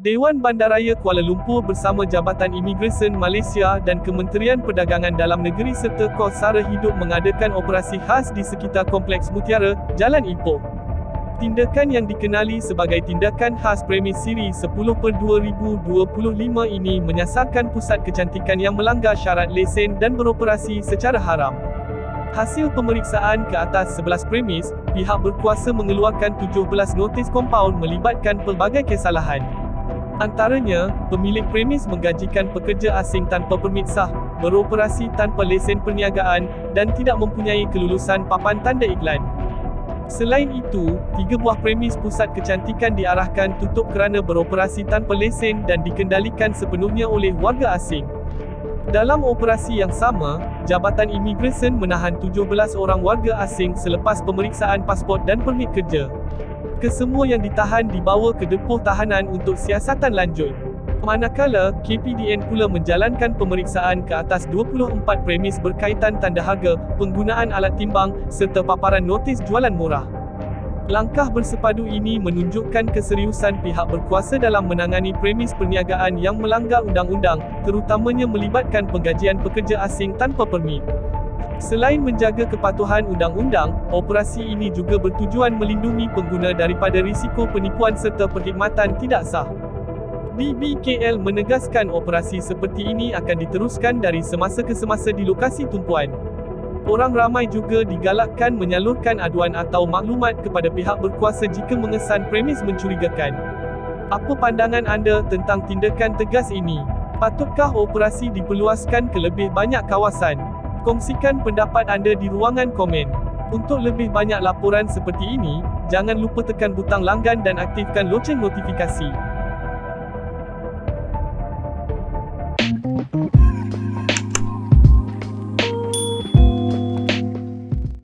Dewan Bandaraya Kuala Lumpur bersama Jabatan Imigresen Malaysia dan Kementerian Perdagangan Dalam Negeri serta Kos Sara Hidup mengadakan operasi khas di sekitar Kompleks Mutiara, Jalan Ipoh. Tindakan yang dikenali sebagai tindakan khas premis siri 10 per 2025 ini menyasarkan pusat kecantikan yang melanggar syarat lesen dan beroperasi secara haram. Hasil pemeriksaan ke atas 11 premis, pihak berkuasa mengeluarkan 17 notis kompaun melibatkan pelbagai kesalahan. Antaranya, pemilik premis menggajikan pekerja asing tanpa permit sah, beroperasi tanpa lesen perniagaan, dan tidak mempunyai kelulusan papan tanda iklan. Selain itu, tiga buah premis pusat kecantikan diarahkan tutup kerana beroperasi tanpa lesen dan dikendalikan sepenuhnya oleh warga asing. Dalam operasi yang sama, Jabatan Imigresen menahan 17 orang warga asing selepas pemeriksaan pasport dan permit kerja. Kesemua yang ditahan dibawa ke depoh tahanan untuk siasatan lanjut. Manakala, KPDN pula menjalankan pemeriksaan ke atas 24 premis berkaitan tanda harga, penggunaan alat timbang, serta paparan notis jualan murah. Langkah bersepadu ini menunjukkan keseriusan pihak berkuasa dalam menangani premis perniagaan yang melanggar undang-undang, terutamanya melibatkan penggajian pekerja asing tanpa permit. Selain menjaga kepatuhan undang-undang, operasi ini juga bertujuan melindungi pengguna daripada risiko penipuan serta perkhidmatan tidak sah. BBKL menegaskan operasi seperti ini akan diteruskan dari semasa ke semasa di lokasi tumpuan. Orang ramai juga digalakkan menyalurkan aduan atau maklumat kepada pihak berkuasa jika mengesan premis mencurigakan. Apa pandangan anda tentang tindakan tegas ini? Patutkah operasi diperluaskan ke lebih banyak kawasan? Kongsikan pendapat anda di ruangan komen. Untuk lebih banyak laporan seperti ini, jangan lupa tekan butang langgan dan aktifkan loceng notifikasi.